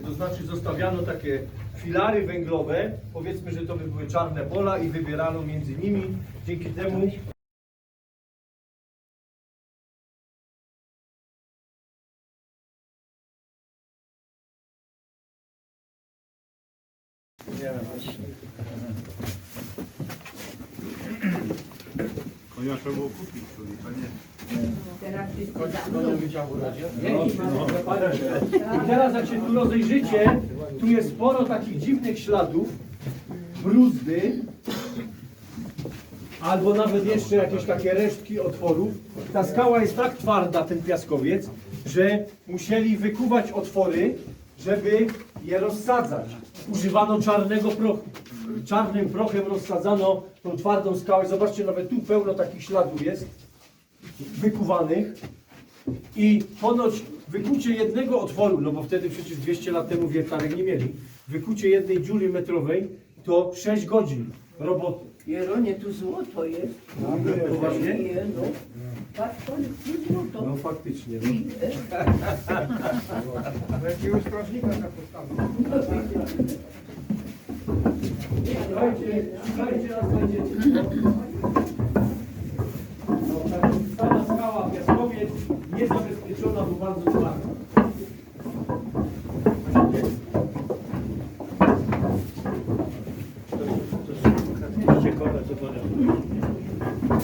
to znaczy zostawiano takie filary węglowe, powiedzmy, że to by były czarne pola i wybierano między nimi, dzięki temu trzeba było kupić, czyli panie. I teraz jak się tu rozejrzycie, tu jest sporo takich dziwnych śladów, bruzdy, albo nawet jeszcze jakieś takie resztki otworów. Ta skała jest tak twarda, ten piaskowiec, że musieli wykuwać otwory, żeby je rozsadzać. Używano czarnego prochu. Czarnym prochem rozsadzano tą twardą skałę. Zobaczcie, nawet tu pełno takich śladów jest, wykuwanych. I ponoć wykucie jednego otworu, no bo wtedy przecież 200 lat temu wiertarek nie mieli, wykucie jednej dziury metrowej to 6 godzin roboty. Jeronie, tu złoto jest. Poważnie? Nie, no. Jest tu złoto. No faktycznie. No. Jakiegoś strażnika na postawę. Słuchajcie, słuchajcie, raz znajdziecie. No, taka stara skała, piaskowiec, bo bardzo twarda.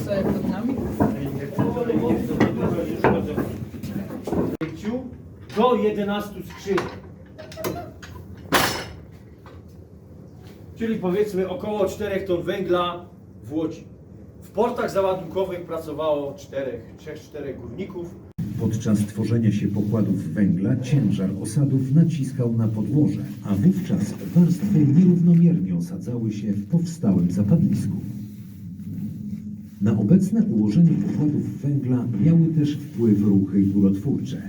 Co jak pod nami? Do 11 skrzyń. Czyli powiedzmy około 4 ton węgla w Łodzi. W portach załadunkowych pracowało 4, 3-4 górników. Podczas tworzenia się pokładów węgla ciężar osadów naciskał na podłoże, a wówczas warstwy nierównomiernie osadzały się w powstałym zapadnisku. Na obecne ułożenie pokładów węgla miały też wpływ ruchy górotwórcze,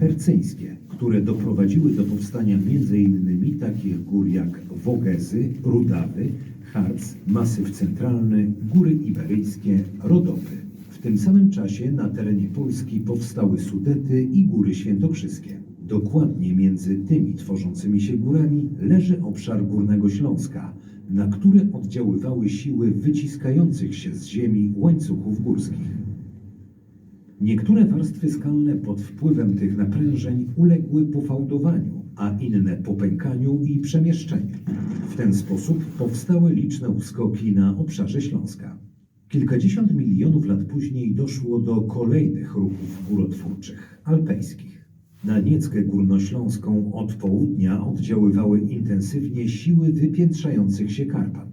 hercyńskie, które doprowadziły do powstania m.in. takich gór jak Wogezy, Rudawy, Harz, Masyw Centralny, Góry Iberyjskie, Rodopy. Tym samym czasie na terenie Polski powstały Sudety i Góry Świętokrzyskie. Dokładnie między tymi tworzącymi się górami leży obszar Górnego Śląska, na które oddziaływały siły wyciskających się z ziemi łańcuchów górskich. Niektóre warstwy skalne pod wpływem tych naprężeń uległy pofałdowaniu, a inne popękaniu i przemieszczeniu. W ten sposób powstały liczne uskoki na obszarze Śląska. Kilkadziesiąt milionów lat później doszło do kolejnych ruchów górotwórczych, alpejskich. Na Nieckę Górnośląską od południa oddziaływały intensywnie siły wypiętrzających się Karpat.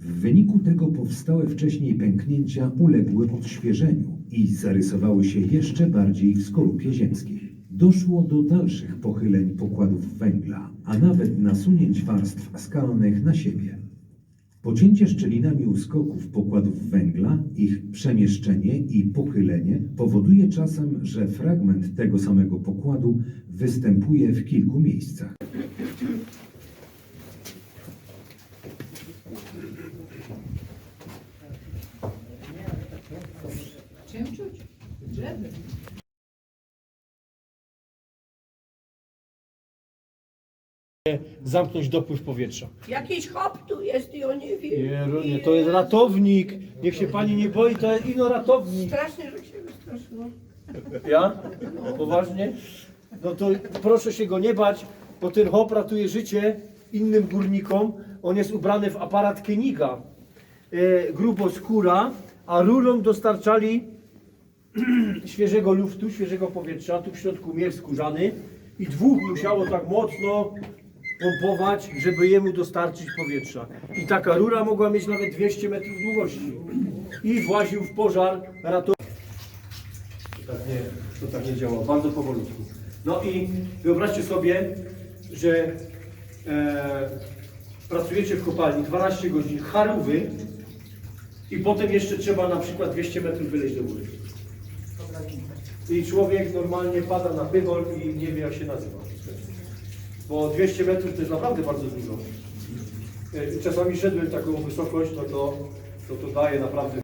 W wyniku tego powstałe wcześniej pęknięcia uległy odświeżeniu i zarysowały się jeszcze bardziej w skorupie ziemskiej. Doszło do dalszych pochyleń pokładów węgla, a nawet nasunięć warstw skalnych na siebie. Pocięcie szczelinami uskoków pokładów węgla, ich przemieszczenie i pochylenie powoduje czasem, że fragment tego samego pokładu występuje w kilku miejscach. Czym. Zamknąć dopływ powietrza. Jakiś hop tu jest i on nie wie. Jeronie, to jest ratownik. Niech się pani nie boi, to jest ino ratownik. Strasznie, że się wystraszyło. Ja? Poważnie? No to proszę się go nie bać, bo ten hop ratuje życie innym górnikom. On jest ubrany w aparat Keniga. E, grubo skóra, a rurą dostarczali świeżego luftu, świeżego powietrza. Tu w środku miech skórzany i dwóch musiało tak mocno pompować, żeby jemu dostarczyć powietrza. I taka rura mogła mieć nawet 200 metrów długości. I właził w pożar, ratował. To tak nie, to tak nie działa, bardzo powolutku. No i wyobraźcie sobie, że e, pracujecie w kopalni 12 godzin, charówy i potem jeszcze trzeba na przykład 200 metrów wyleźć do góry. I człowiek normalnie pada na pywol i nie wie jak się nazywa. Bo 200 metrów to jest naprawdę bardzo dużo. E, Czasami szedłem taką wysokość, no to, to, to daje naprawdę